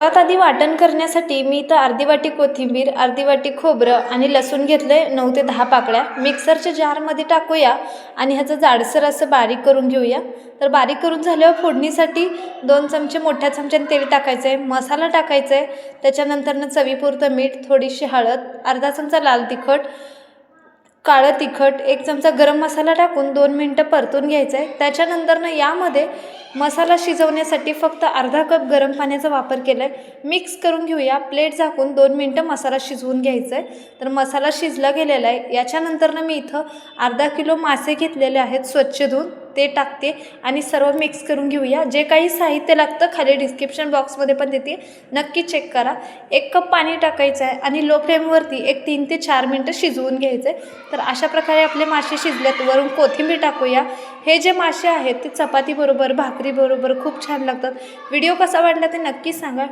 सर्वात आधी वाटण करण्यासाठी मी इथं अर्धी वाटी कोथिंबीर अर्धी वाटी खोबरं आणि लसूण घेतलं आहे नऊ ते दहा पाकळ्या. मिक्सरच्या जारमध्ये टाकूया आणि ह्याचं जाडसर असं बारीक करून घेऊया. तर बारीक करून झाल्यावर फोडणीसाठी दोन चमचे मोठ्या चमच्याने तेल टाकायचं आहे मसाला टाकायचा आहे त्याच्यानंतरनं चवीपुरतं मीठ थोडीशी हळद अर्धा चमचा लाल तिखट काळं तिखट एक चमचा गरम मसाला टाकून दोन मिनटं परतून घ्यायचं आहे त्याच्यानंतरनं यामध्ये मसाला शिजवण्यासाठी फक्त अर्धा कप गरम पाण्याचा वापर केला आहे मिक्स करून घेऊया. प्लेट झाकून दोन मिनटं मसाला शिजवून घ्यायचा आहे तर मसाला शिजला गेलेला आहे. याच्यानंतरनं मी इथं अर्धा किलो मासे घेतलेले आहेत. स्वच्छ धुवून. ते टाकते आणि सर्व मिक्स करून घेऊया. जे काही साहित्य लागतं खाली डिस्क्रिप्शन बॉक्समध्ये पण देते. नक्की चेक करा. एक कप पाणी टाकायचं आहे आणि लो फ्लेमवरती एक तीन ते चार मिनटं शिजवून घ्यायचं आहे तर अशा प्रकारे आपले मासे शिजलेत वरून कोथिंबीर टाकूया. हे जे मासे आहेत ते चपातीबरोबर भाकरीबरोबर खूप छान लागतात. व्हिडिओ कसा वाटला ते नक्की सांगा.